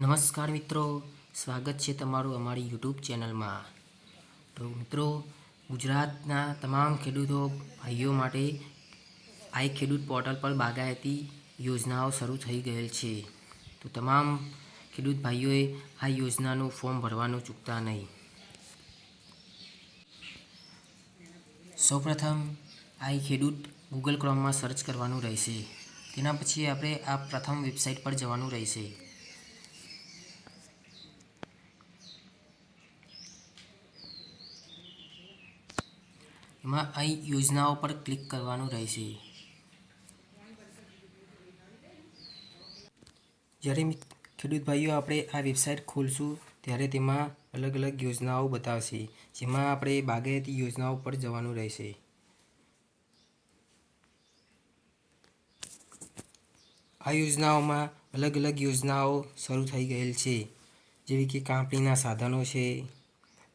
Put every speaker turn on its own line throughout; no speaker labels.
નમસ્કાર મિત્રો, સ્વાગત છે તમારું અમારી યુટ્યુબ ચેનલમાં. તો મિત્રો, ગુજરાતના તમામ ખેડૂતો ભાઈઓ માટે આઈ ખેડૂત પોર્ટલ પર બાગાયતી યોજનાઓ શરૂ થઈ ગયેલ છે. તો તમામ ખેડૂત ભાઈઓએ આ યોજનાનું ફોર્મ ભરવાનું ચૂકતા નહીં. સૌપ્રથમ આઈ ખેડૂત ગૂગલ ક્રોમમાં સર્ચ કરવાનું રહેશે. તેના પછી આપણે આ પ્રથમ વેબસાઇટ પર જવાનું રહેશે. એમાં અહીં યોજનાઓ પર ક્લિક કરવાનું રહેશે. જ્યારે ખેડૂત ભાઈઓ આપણે આ વેબસાઇટ ખોલશું, ત્યારે તેમાં અલગ અલગ યોજનાઓ બતાવશે, જેમાં આપણે બાગાયતી યોજનાઓ પર જવાનું રહેશે. આ યોજનાઓમાં અલગ અલગ યોજનાઓ શરૂ થઈ ગયેલ છે. જેવી કે કાપણીના સાધનો છે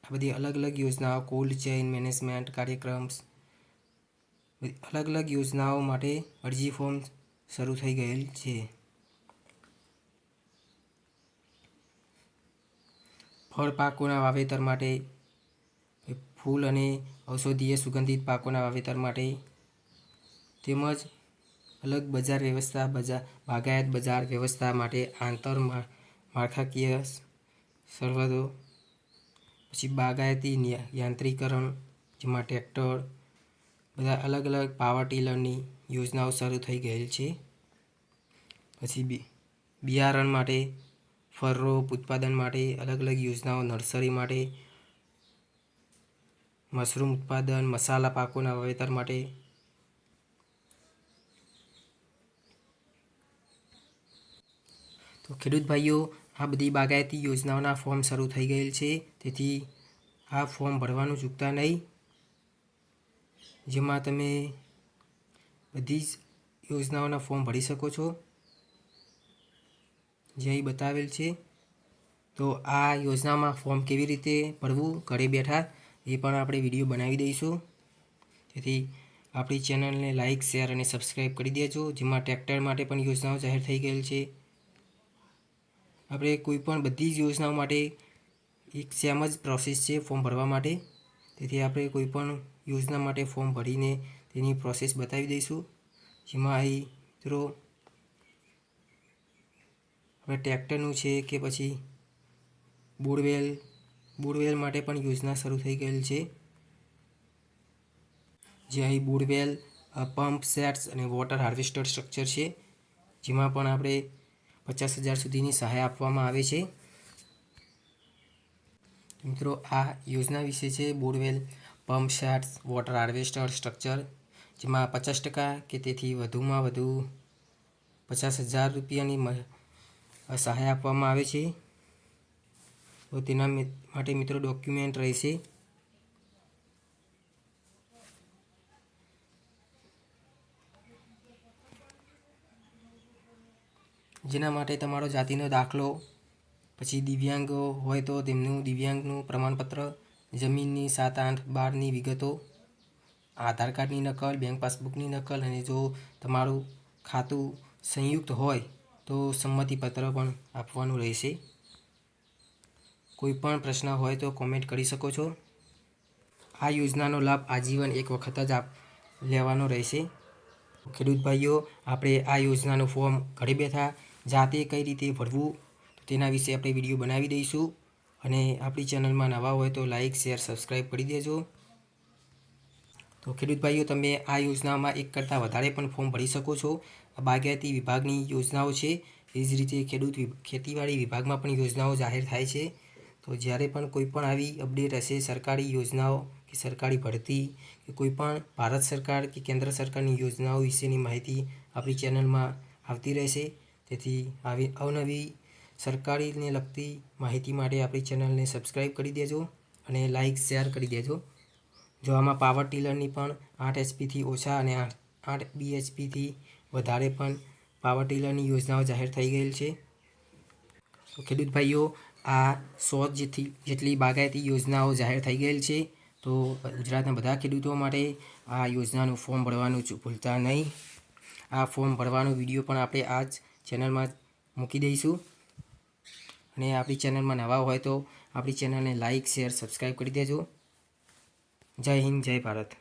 આ બધી અલગ અલગ યોજનાઓ કોલ્ડ ચેઇન મેનેજમેન્ટ કાર્યક્રમ અલગ અલગ યોજનાઓ માટે અરજી ફોર્મ શરૂ થઈ ગયેલ છે. ફળ પાકોના વાવેતર માટે, ફૂલ અને ઔષધીય સુગંધિત પાકોના વાવેતર માટે, તેમજ અલગ બજાર વ્યવસ્થા બજાર બાગાયત બજાર વ્યવસ્થા માટે આંતર માળખાકીય સરહદો પછી બાગાયતી યાંત્રિકરણ, જેમાં ટ્રેક્ટર, બધા અલગ અલગ પાવર ટીલરની યોજનાઓ શરૂ થઈ ગયેલ છે. પછી બી, બિયારણ માટે ફળરોપ ઉત્પાદન માટે અલગ અલગ યોજનાઓ, નર્સરી માટે, મશરૂમ ઉત્પાદન, મસાલા પાકોના વાવેતર માટે. તો ખેડૂત ભાઈઓ આ બધી બાગાયતી યોજનાઓના ફોર્મ શરૂ થઈ ગયેલ છે. તેથી આ ફોર્મ ભરવાનું ચૂકતા નહીં. જેમાં તમે બધી જ યોજનાઓના ફોર્મ ભરી શકો છો. જે અહીં બતાવેલ છે. તો આ યોજનામાં ફોર્મ કેવી રીતે ભરવું, ઘરે બેઠા એ પણ આપણે વીડિયો બનાવી દઈશું. તેથી આપણી ચેનલને લાઇક શેર અને સબસ્ક્રાઈબ કરી દેજો. જેમાં ટ્રેક્ટર માટે પણ યોજનાઓ જાહેર થઈ ગયેલ છે. આપણે કોઈ પણ બધી જ યોજનાઓ માટે એક સેમ જ પ્રોસેસ છે ફોર્મ ભરવા માટે. તેથી આપણે કોઈ પણ યોજના માટે ફોર્મ ભરીને તેની પ્રોસેસ બતાવી દઈશું. જેમાં અહીં મિત્રો આપણે ટ્રેક્ટરનું છે કે પછી બોરવેલ બોરવેલ માટે પણ યોજના શરૂ થઈ ગયેલ છે. જે અહીં બોરવેલ પંપ સેટ્સ અને વોટર હાર્વેસ્ટર સ્ટ્રક્ચર છે. જેમાં પણ આપણે પચાસ હજાર સુધીની સહાય આપવામાં આવે છે. મિત્રો, આ યોજના વિશે છે બોરવેલ, પંપ શાર્ટ્સ વોટર હાર્વેસ્ટર, સ્ટ્રક્ચર, જેમાં પચાસ ટકા કે તેથી વધુમાં વધુ પચાસ હજાર રૂપિયાની સહાય આપવામાં આવે છે. તો તેના માટે મિત્રો, ડોક્યુમેન્ટ રહેશે. જેના માટે તમારો જાતિનો દાખલો, પછી દિવ્યાંગો હોય તો તેમનું દિવ્યાંગનું પ્રમાણપત્ર, જમીનની સાત આઠ બારની વિગતો, આધાર કાર્ડની નકલ, બેંક પાસબુકની નકલ અને જો તમારું ખાતું સંયુક્ત હોય તો સંમતિપત્ર પણ આપવાનું રહેશે. કોઈ પણ પ્રશ્ન હોય તો કોમેન્ટ કરી શકો છો. આ યોજનાનો લાભ આજીવન એક વખત જ આપ લેવાનો રહેશે. ખેડૂત ભાઈઓ, આપણે આ યોજનાનું ફોર્મ ઘરે બેઠા જાતે કઈ રીતે ભરવું તેના વિશે આપણે વીડિયો બનાવી દઈશું. અને આપણી ચેનલમાં નવા હોય તો લાઇક શેર સબસ્ક્રાઈબ કરી દેજો. તો ખેડૂત ભાઈઓ, તમે આ યોજનામાં એક કરતાં વધારે પણ ફોર્મ ભરી શકો છો. આ બાગાયતી વિભાગની યોજનાઓ છે. એ જ રીતે ખેડૂત ખેતીવાડી વિભાગમાં પણ યોજનાઓ જાહેર થાય છે. તો જ્યારે પણ કોઈ પણ આવી અપડેટ હશે, સરકારી યોજનાઓ કે સરકારી ભરતી કે કોઈ પણ ભારત સરકાર કે કેન્દ્ર સરકારની યોજનાઓ વિશેની માહિતી આપણી ચેનલમાં આવતી રહેશે. તેથી આવી અવનવી સરકારીને લગતી માહિતી માટે આપણી ચેનલને સબસ્ક્રાઈબ કરી દેજો અને લાઇક શેર કરી દેજો. જો આમાં પાવર ટીલરની પણ આઠ એચપીથી ઓછા અને આઠ આઠ બીએચપીથી વધારે પણ પાવર ટીલરની યોજનાઓ જાહેર થઈ ગયેલ છે. તો ખેડૂત ભાઈઓ, આ સો જેથી, જેટલી બાગાયતી યોજનાઓ જાહેર થઈ ગયેલ છે. તો ગુજરાતના બધા ખેડૂતો માટે આ યોજનાનું ફોર્મ ભરવાનું ભૂલતા નહીં. આ ફોર્મ ભરવાનો વીડિયો પણ આપણે આ જ ચેનલમાં મૂકી દઈશું. અને આપણી ચેનલમાં નવા હોય તો આપણી ચેનલને લાઇક શેર, સબસ્ક્રાઈબ કરી દેજો. જય હિન્દ, જય ભારત.